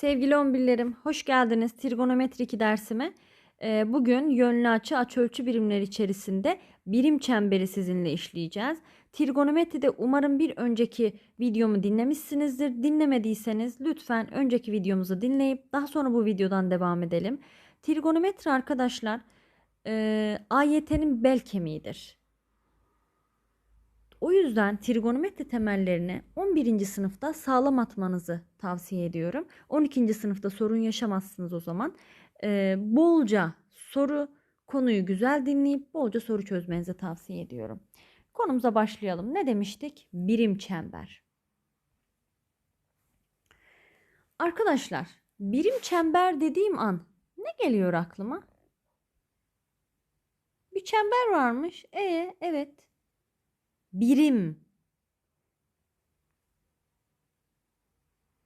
Sevgili 11'lerim, hoş geldiniz trigonometri 2 dersime. Ee, bugün yönlü açı açıölçü birimleri içerisinde birim çemberi sizinle işleyeceğiz. Trigonometride umarım bir önceki videomu dinlemişsinizdir. Dinlemediyseniz lütfen önceki videomuzu dinleyip daha sonra bu videodan devam edelim. Trigonometri arkadaşlar e, AYT'nin bel kemiğidir. O yüzden trigonometri temellerini 11. sınıfta sağlam atmanızı tavsiye ediyorum. 12. sınıfta sorun yaşamazsınız o zaman. Ee, bolca soru, konuyu güzel dinleyip bolca soru çözmenizi tavsiye ediyorum. Konumuza başlayalım. Ne demiştik? Birim çember. Arkadaşlar, birim çember dediğim an ne geliyor aklıma? Bir çember varmış. E evet birim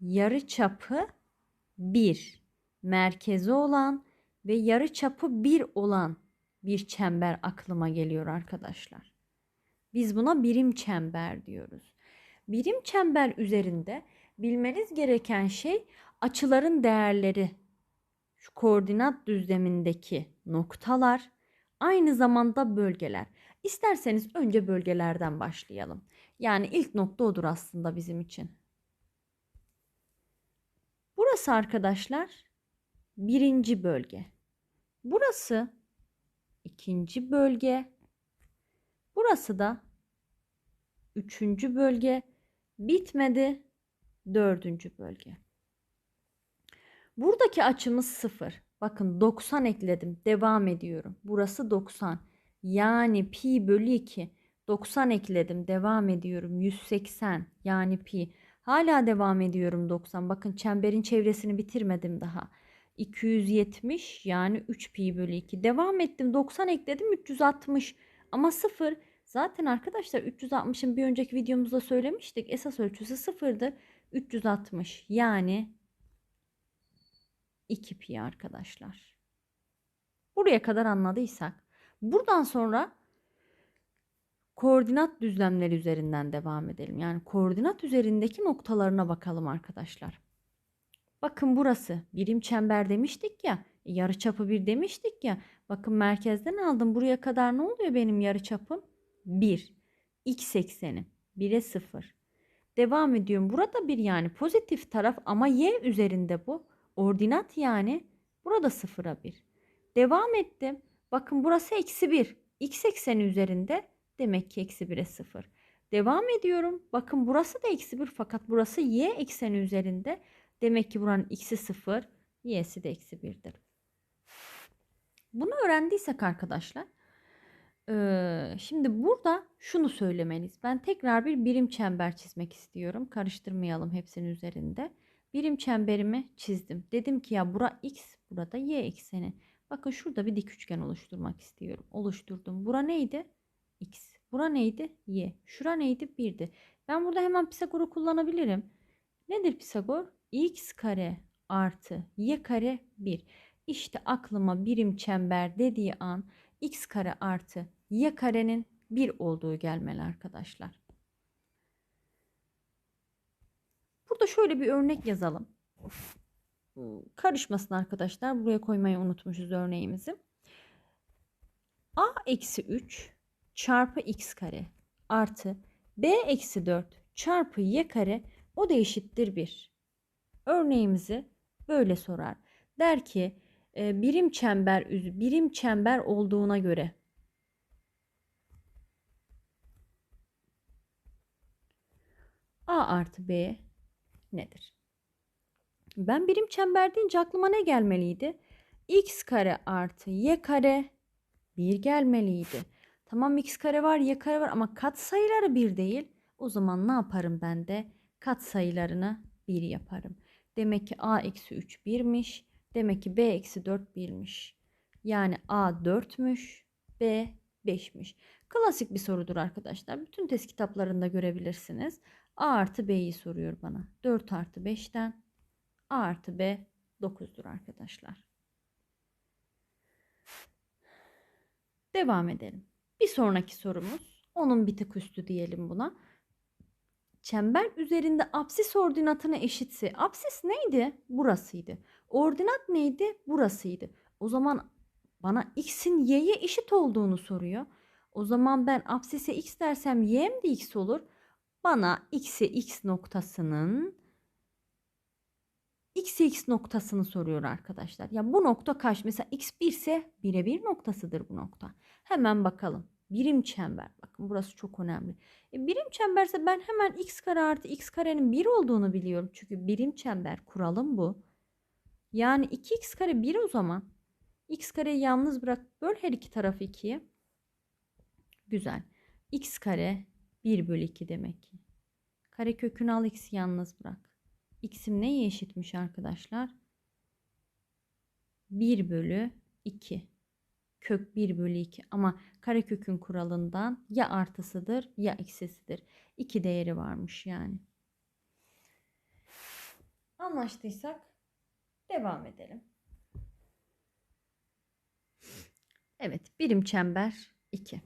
yarı çapı 1 merkezi olan ve yarı çapı 1 olan bir çember aklıma geliyor arkadaşlar. Biz buna birim çember diyoruz. Birim çember üzerinde bilmeniz gereken şey açıların değerleri. Şu koordinat düzlemindeki noktalar aynı zamanda bölgeler. İsterseniz önce bölgelerden başlayalım. Yani ilk nokta odur aslında bizim için. Burası arkadaşlar birinci bölge. Burası ikinci bölge. Burası da üçüncü bölge. Bitmedi dördüncü bölge. Buradaki açımız sıfır. Bakın 90 ekledim. Devam ediyorum. Burası 90. Yani pi bölü 2. 90 ekledim. Devam ediyorum. 180 yani pi. Hala devam ediyorum 90. Bakın çemberin çevresini bitirmedim daha. 270 yani 3 pi bölü 2. Devam ettim. 90 ekledim. 360. Ama 0. Zaten arkadaşlar 360'ın bir önceki videomuzda söylemiştik. Esas ölçüsü 0'dır. 360 yani 2 pi arkadaşlar. Buraya kadar anladıysak Buradan sonra koordinat düzlemleri üzerinden devam edelim. Yani koordinat üzerindeki noktalarına bakalım arkadaşlar. Bakın burası birim çember demiştik ya. E, yarıçapı 1 demiştik ya. Bakın merkezden aldım. Buraya kadar ne oluyor benim yarıçapım? 1. X ekseni 1'e 0. Devam ediyorum. Burada bir yani pozitif taraf ama y üzerinde bu. Ordinat yani burada 0'a 1. Devam ettim. Bakın burası eksi 1. X ekseni üzerinde demek ki eksi 1'e 0. Devam ediyorum. Bakın burası da eksi 1 fakat burası y ekseni üzerinde. Demek ki buranın x'i 0, y'si de eksi 1'dir. Bunu öğrendiysek arkadaşlar. şimdi burada şunu söylemeliyiz. Ben tekrar bir birim çember çizmek istiyorum. Karıştırmayalım hepsinin üzerinde. Birim çemberimi çizdim. Dedim ki ya bura x, burada y ekseni. Bakın şurada bir dik üçgen oluşturmak istiyorum. Oluşturdum. Bura neydi? X. Bura neydi? Y. Şura neydi? 1'di. Ben burada hemen Pisagor'u kullanabilirim. Nedir Pisagor? X kare artı y kare 1. İşte aklıma birim çember dediği an x kare artı y karenin 1 olduğu gelmeli arkadaşlar. Burada şöyle bir örnek yazalım karışmasın arkadaşlar. Buraya koymayı unutmuşuz örneğimizi. a eksi 3 çarpı x kare artı b eksi 4 çarpı y kare o da eşittir 1. Örneğimizi böyle sorar. Der ki e, birim çember birim çember olduğuna göre a artı b nedir? Ben birim çember deyince aklıma ne gelmeliydi? x kare artı y kare 1 gelmeliydi. Tamam x kare var y kare var ama kat sayıları 1 değil. O zaman ne yaparım ben de? Kat sayılarını 1 yaparım. Demek ki a eksi 3 1'miş. Demek ki b eksi 4 1'miş. Yani a 4'müş. B 5'miş. Klasik bir sorudur arkadaşlar. Bütün test kitaplarında görebilirsiniz. A artı B'yi soruyor bana. 4 artı 5'ten A artı B 9'dur arkadaşlar. Devam edelim. Bir sonraki sorumuz. Onun bir tık üstü diyelim buna. çember üzerinde apsis ordinatına eşitse apsis neydi? Burasıydı. Ordinat neydi? Burasıydı. O zaman bana x'in y'ye eşit olduğunu soruyor. O zaman ben apsise x dersem y mi de x olur? Bana x'e x noktasının x x noktasını soruyor arkadaşlar. Ya bu nokta kaç? Mesela x 1 ise 1'e 1 noktasıdır bu nokta. Hemen bakalım. Birim çember. Bakın burası çok önemli. E, birim çemberse ben hemen x kare artı x karenin 1 olduğunu biliyorum. Çünkü birim çember kuralım bu. Yani 2x kare 1 o zaman. x kareyi yalnız bırak. Böl her iki tarafı 2'ye. Güzel. x kare 1 bölü 2 demek ki. Kare kökünü al x'i yalnız bırak. X'im neye eşitmiş arkadaşlar? 1 bölü 2. Kök 1 bölü 2 ama karekökün kuralından ya artısıdır ya eksisidir. 2 değeri varmış yani. Anlaştıysak devam edelim. Evet birim çember 2.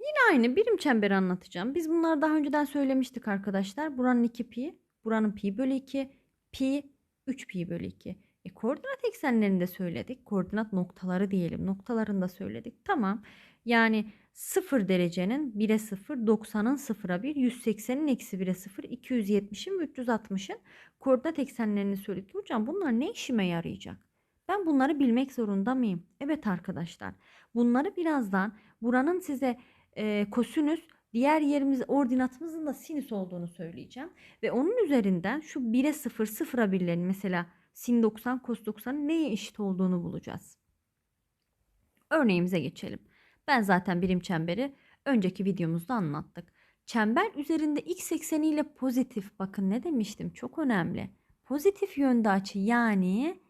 Yine aynı birim çemberi anlatacağım. Biz bunları daha önceden söylemiştik arkadaşlar. Buranın 2 pi, buranın pi bölü 2, pi 3 pi bölü 2. E, koordinat eksenlerini de söyledik. Koordinat noktaları diyelim. Noktalarını da söyledik. Tamam. Yani 0 derecenin 1'e 0, 90'ın 0'a 1, 180'in eksi 1'e 0, 270'in ve 360'ın koordinat eksenlerini söyledik. Hocam bunlar ne işime yarayacak? Ben bunları bilmek zorunda mıyım? Evet arkadaşlar. Bunları birazdan buranın size e, kosinüs diğer yerimiz ordinatımızın da sinüs olduğunu söyleyeceğim. Ve onun üzerinden şu 1'e 0, 0'a 1'lerin mesela sin 90, kos 90'ın neye eşit olduğunu bulacağız. Örneğimize geçelim. Ben zaten birim çemberi önceki videomuzda anlattık. Çember üzerinde x ekseniyle pozitif bakın ne demiştim çok önemli. Pozitif yönde açı yani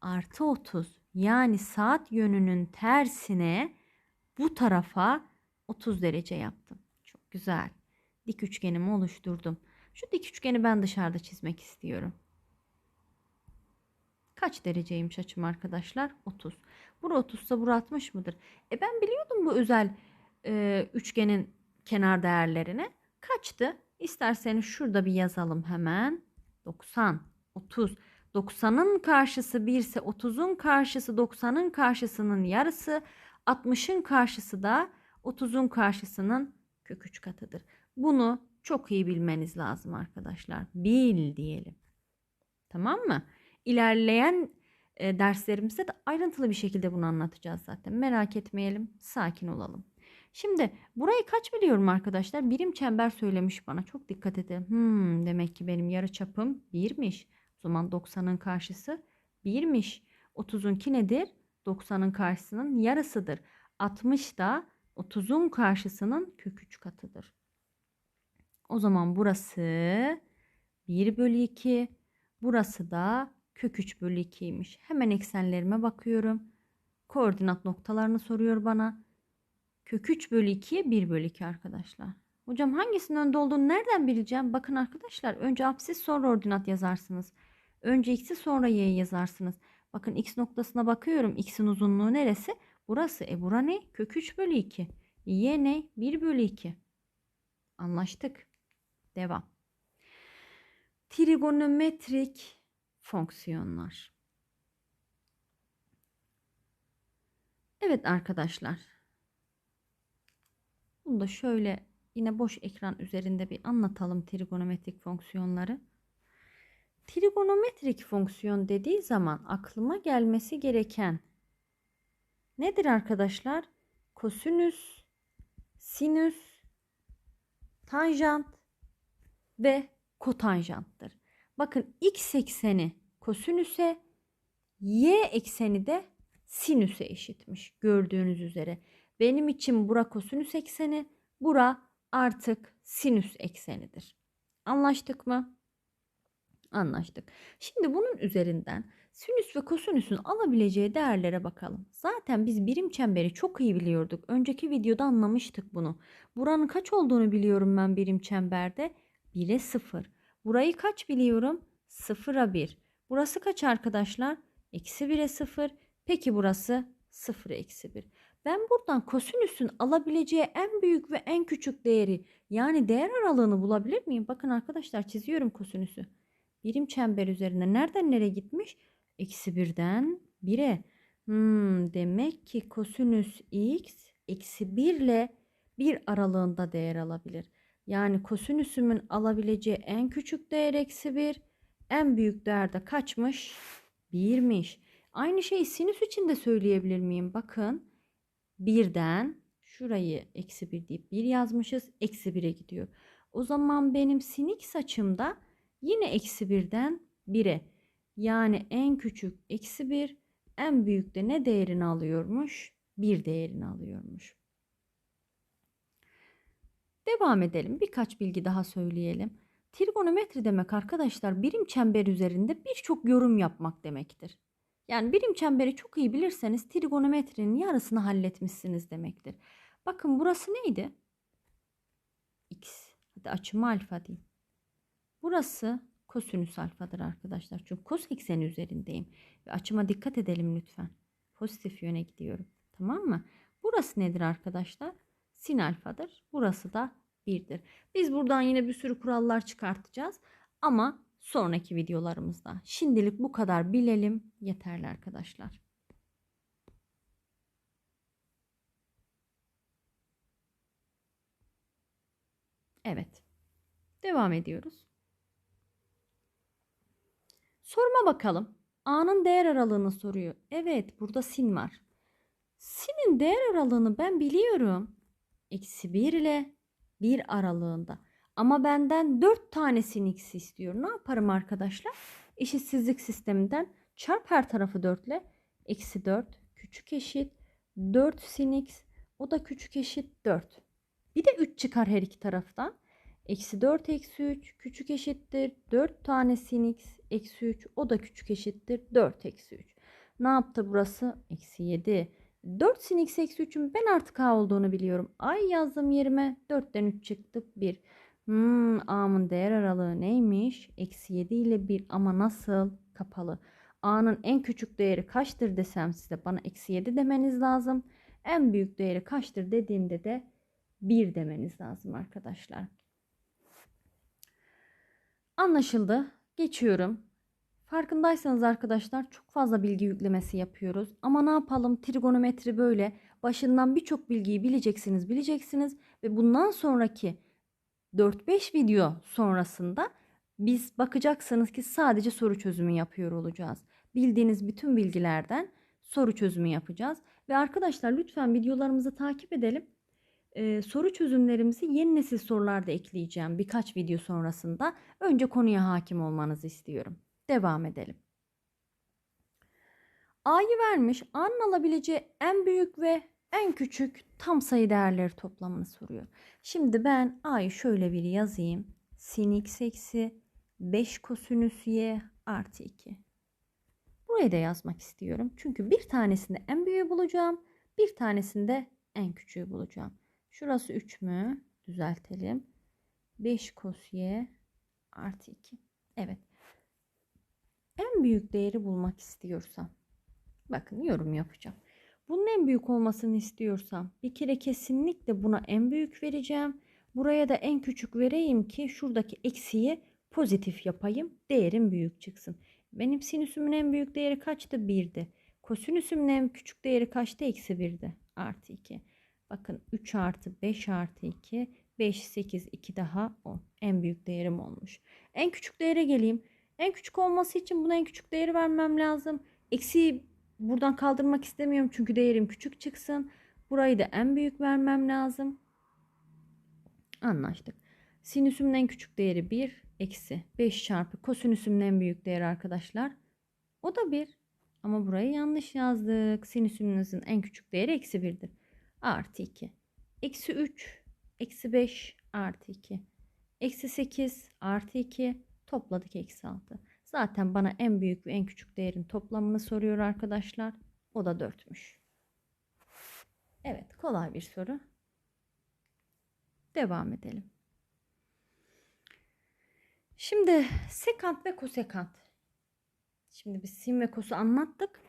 artı 30 yani saat yönünün tersine bu tarafa 30 derece yaptım. Güzel. Dik üçgenimi oluşturdum. Şu dik üçgeni ben dışarıda çizmek istiyorum. Kaç dereceymiş açım arkadaşlar? 30. Bura 30 ise bura 60 mıdır? E ben biliyordum bu özel e, üçgenin kenar değerlerini. Kaçtı? İsterseniz şurada bir yazalım hemen. 90, 30. 90'ın karşısı 1 ise 30'un karşısı 90'ın karşısının yarısı. 60'ın karşısı da 30'un karşısının kök 3 katıdır. Bunu çok iyi bilmeniz lazım arkadaşlar. Bil diyelim. Tamam mı? İlerleyen e, derslerimizde de ayrıntılı bir şekilde bunu anlatacağız zaten. Merak etmeyelim, sakin olalım. Şimdi burayı kaç biliyorum arkadaşlar? Birim çember söylemiş bana. Çok dikkat edin. Hmm, demek ki benim yarı çapım 1'miş. O zaman 90'ın karşısı 1'miş. 30'unki nedir? 90'ın karşısının yarısıdır. 60 da 30'un karşısının kök 3 katıdır. O zaman burası 1 bölü 2. Burası da kök 3 bölü 2'ymiş. Hemen eksenlerime bakıyorum. Koordinat noktalarını soruyor bana. Kök 3 bölü 2'ye 1 bölü 2 arkadaşlar. Hocam hangisinin önde olduğunu nereden bileceğim? Bakın arkadaşlar önce apsis sonra ordinat yazarsınız. Önce x'i sonra y'yi yazarsınız. Bakın x noktasına bakıyorum. X'in uzunluğu neresi? Burası. E bura ne? Kök 3 bölü 2. Y ne? 1 bölü 2. Anlaştık. Devam. Trigonometrik fonksiyonlar. Evet arkadaşlar. Bunu da şöyle yine boş ekran üzerinde bir anlatalım trigonometrik fonksiyonları. Trigonometrik fonksiyon dediği zaman aklıma gelmesi gereken nedir arkadaşlar? Kosinüs, sinüs, tanjant ve kotanjanttır. Bakın x ekseni kosinüse, y ekseni de sinüse eşitmiş gördüğünüz üzere. Benim için bura kosinüs ekseni, bura artık sinüs eksenidir. Anlaştık mı? Anlaştık. Şimdi bunun üzerinden sinüs ve kosinüsün alabileceği değerlere bakalım. Zaten biz birim çemberi çok iyi biliyorduk. Önceki videoda anlamıştık bunu. Buranın kaç olduğunu biliyorum ben birim çemberde. 1'e 0. Burayı kaç biliyorum? 0'a 1. Burası kaç arkadaşlar? Eksi 1'e 0. Peki burası 0 eksi 1. Ben buradan kosinüsün alabileceği en büyük ve en küçük değeri yani değer aralığını bulabilir miyim? Bakın arkadaşlar çiziyorum kosinüsü. Birim çember üzerinde nereden nereye gitmiş? Eksi birden 1'e. Hmm, demek ki kosinüs x eksi 1 ile 1 aralığında değer alabilir. Yani kosinüsümün alabileceği en küçük değer eksi 1. En büyük değer de kaçmış? 1'miş. Aynı şeyi sinüs için de söyleyebilir miyim? Bakın birden şurayı eksi 1 deyip 1 yazmışız. Eksi 1'e gidiyor. O zaman benim sin x açımda yine eksi 1'den 1'e. Yani en küçük eksi 1 en büyük de ne değerini alıyormuş? 1 değerini alıyormuş. Devam edelim. Birkaç bilgi daha söyleyelim. Trigonometri demek arkadaşlar birim çember üzerinde birçok yorum yapmak demektir. Yani birim çemberi çok iyi bilirseniz trigonometrinin yarısını halletmişsiniz demektir. Bakın burası neydi? X. Hadi açımı alfa diyeyim. Burası kosinüs alfadır arkadaşlar. Çünkü kos ekseni üzerindeyim. Ve açıma dikkat edelim lütfen. Pozitif yöne gidiyorum. Tamam mı? Burası nedir arkadaşlar? Sin alfadır. Burası da 1'dir. Biz buradan yine bir sürü kurallar çıkartacağız. Ama sonraki videolarımızda. Şimdilik bu kadar bilelim. Yeterli arkadaşlar. Evet. Devam ediyoruz. Soruma bakalım. A'nın değer aralığını soruyor. Evet burada sin var. Sin'in değer aralığını ben biliyorum. Eksi 1 ile 1 aralığında. Ama benden 4 tane sin x istiyor. Ne yaparım arkadaşlar? Eşitsizlik sisteminden çarp her tarafı 4 ile. Eksi 4 küçük eşit 4 sin x. O da küçük eşit 4. Bir de 3 çıkar her iki taraftan. Eksi 4 eksi 3 küçük eşittir 4 tane sin x eksi 3 o da küçük eşittir 4 eksi 3. Ne yaptı burası? Eksi 7. 4 sin x eksi 3'ün ben artık a olduğunu biliyorum. Ay yazdım yerime 4'ten 3 çıktı 1. Hmm, a'nın değer aralığı neymiş? Eksi 7 ile 1 ama nasıl? Kapalı. a'nın en küçük değeri kaçtır desem size bana eksi 7 demeniz lazım. En büyük değeri kaçtır dediğimde de 1 demeniz lazım arkadaşlar. Anlaşıldı. Geçiyorum. Farkındaysanız arkadaşlar çok fazla bilgi yüklemesi yapıyoruz. Ama ne yapalım trigonometri böyle. Başından birçok bilgiyi bileceksiniz bileceksiniz. Ve bundan sonraki 4-5 video sonrasında biz bakacaksınız ki sadece soru çözümü yapıyor olacağız. Bildiğiniz bütün bilgilerden soru çözümü yapacağız. Ve arkadaşlar lütfen videolarımızı takip edelim. Ee, soru çözümlerimizi yeni nesil sorularda ekleyeceğim birkaç video sonrasında. Önce konuya hakim olmanızı istiyorum. Devam edelim. A'yı vermiş. A'nın alabileceği en büyük ve en küçük tam sayı değerleri toplamını soruyor. Şimdi ben A'yı şöyle bir yazayım. Sin x eksi 5 kosinüs y artı 2. Burayı da yazmak istiyorum. Çünkü bir tanesinde en büyüğü bulacağım. Bir tanesinde en küçüğü bulacağım. Şurası 3 mü? Düzeltelim. 5 kos y artı 2. Evet. En büyük değeri bulmak istiyorsam. Bakın yorum yapacağım. Bunun en büyük olmasını istiyorsam bir kere kesinlikle buna en büyük vereceğim. Buraya da en küçük vereyim ki şuradaki eksiyi pozitif yapayım. Değerim büyük çıksın. Benim sinüsümün en büyük değeri kaçtı? 1'di. Kosinüsümün en küçük değeri kaçtı? Eksi 1'di. Artı 2. Bakın 3 artı 5 artı 2. 5, 8, 2 daha 10. En büyük değerim olmuş. En küçük değere geleyim. En küçük olması için buna en küçük değeri vermem lazım. Eksiği buradan kaldırmak istemiyorum çünkü değerim küçük çıksın. Burayı da en büyük vermem lazım. Anlaştık. Sinüsümün en küçük değeri 1 eksi 5 çarpı kosinüsümün en büyük değeri arkadaşlar. O da 1. Ama burayı yanlış yazdık. Sinüsümüzün en küçük değeri eksi 1'dir. Artı 2. Eksi 3 eksi 5 artı 2. Eksi 8 artı 2 topladık eksi 6. Zaten bana en büyük ve en küçük değerin toplamını soruyor arkadaşlar. O da 4'müş. Evet kolay bir soru. Devam edelim. Şimdi sekant ve kosekant. Şimdi biz sin ve kosu anlattık.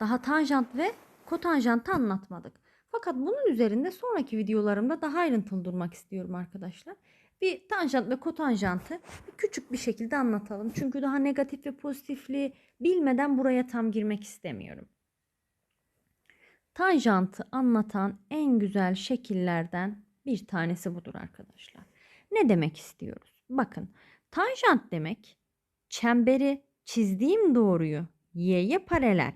Daha tanjant ve kotanjantı anlatmadık. Fakat bunun üzerinde sonraki videolarımda daha ayrıntılı durmak istiyorum arkadaşlar. Bir tanjant ve kotanjantı küçük bir şekilde anlatalım. Çünkü daha negatif ve pozitifliği bilmeden buraya tam girmek istemiyorum. Tanjantı anlatan en güzel şekillerden bir tanesi budur arkadaşlar. Ne demek istiyoruz? Bakın tanjant demek çemberi çizdiğim doğruyu y'ye paralel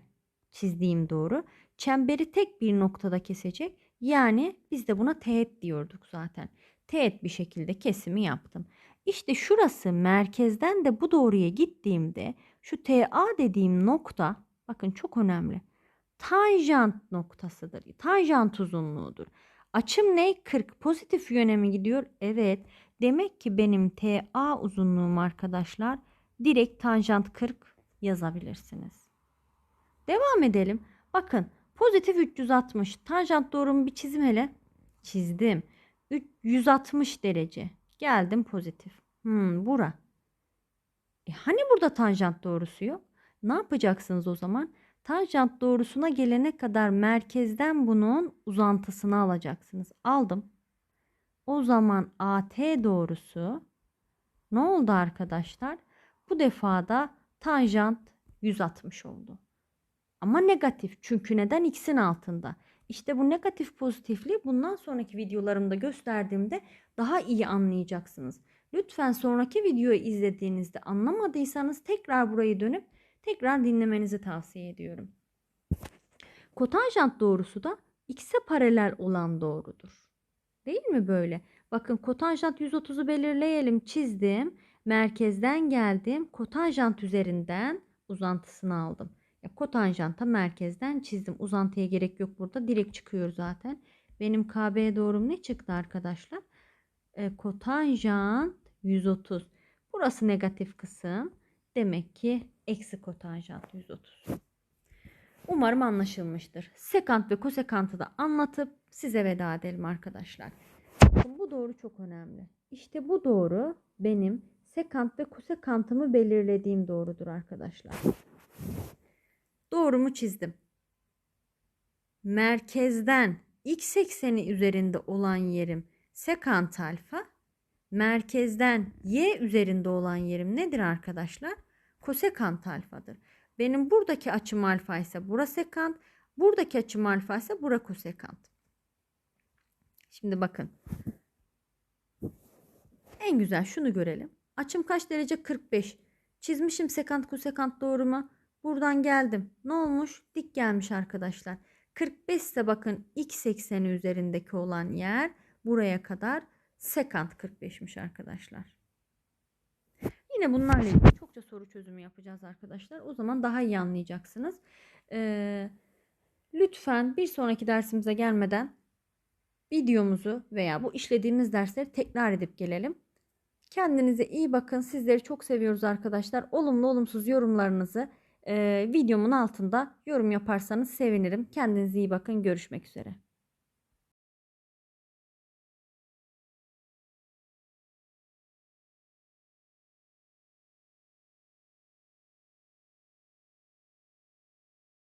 çizdiğim doğru çemberi tek bir noktada kesecek. Yani biz de buna teğet diyorduk zaten. Teğet bir şekilde kesimi yaptım. İşte şurası merkezden de bu doğruya gittiğimde şu TA dediğim nokta bakın çok önemli. Tanjant noktasıdır. Tanjant uzunluğudur. Açım ne? 40. Pozitif yöne mi gidiyor? Evet. Demek ki benim TA uzunluğum arkadaşlar direkt tanjant 40 yazabilirsiniz. Devam edelim. Bakın pozitif 360. Tanjant doğrumu bir çizim hele. Çizdim. 160 derece. Geldim pozitif. Hmm, bura. E hani burada tanjant doğrusu yok? Ne yapacaksınız o zaman? Tanjant doğrusuna gelene kadar merkezden bunun uzantısını alacaksınız. Aldım. O zaman AT doğrusu ne oldu arkadaşlar? Bu defada tanjant 160 oldu. Ama negatif. Çünkü neden? X'in altında. İşte bu negatif pozitifliği bundan sonraki videolarımda gösterdiğimde daha iyi anlayacaksınız. Lütfen sonraki videoyu izlediğinizde anlamadıysanız tekrar burayı dönüp tekrar dinlemenizi tavsiye ediyorum. Kotanjant doğrusu da x'e paralel olan doğrudur. Değil mi böyle? Bakın kotanjant 130'u belirleyelim. Çizdim. Merkezden geldim. Kotanjant üzerinden uzantısını aldım. Ya kotanjanta merkezden çizdim. Uzantıya gerek yok burada. Direkt çıkıyor zaten. Benim KB doğrum ne çıktı arkadaşlar? E, kotanjant 130. Burası negatif kısım. Demek ki eksi kotanjant 130. Umarım anlaşılmıştır. Sekant ve kosekantı da anlatıp size veda edelim arkadaşlar. Bu doğru çok önemli. İşte bu doğru benim sekant ve kosekantımı belirlediğim doğrudur arkadaşlar. Doğrumu çizdim. Merkezden x ekseni üzerinde olan yerim sekant alfa. Merkezden y üzerinde olan yerim nedir arkadaşlar? Kosekant alfadır. Benim buradaki açım alfa ise bura sekant. Buradaki açım alfa ise bura kosekant. Şimdi bakın. En güzel şunu görelim. Açım kaç derece? 45. Çizmişim sekant kosekant doğru mu? Buradan geldim. Ne olmuş? Dik gelmiş arkadaşlar. 45 ise bakın x ekseni üzerindeki olan yer buraya kadar sekant 45'miş arkadaşlar. Yine bunlarla ilgili çokça soru çözümü yapacağız arkadaşlar. O zaman daha iyi anlayacaksınız. Ee, lütfen bir sonraki dersimize gelmeden videomuzu veya bu işlediğimiz dersleri tekrar edip gelelim. Kendinize iyi bakın. Sizleri çok seviyoruz arkadaşlar. Olumlu olumsuz yorumlarınızı videomun altında yorum yaparsanız sevinirim. Kendinize iyi bakın. Görüşmek üzere.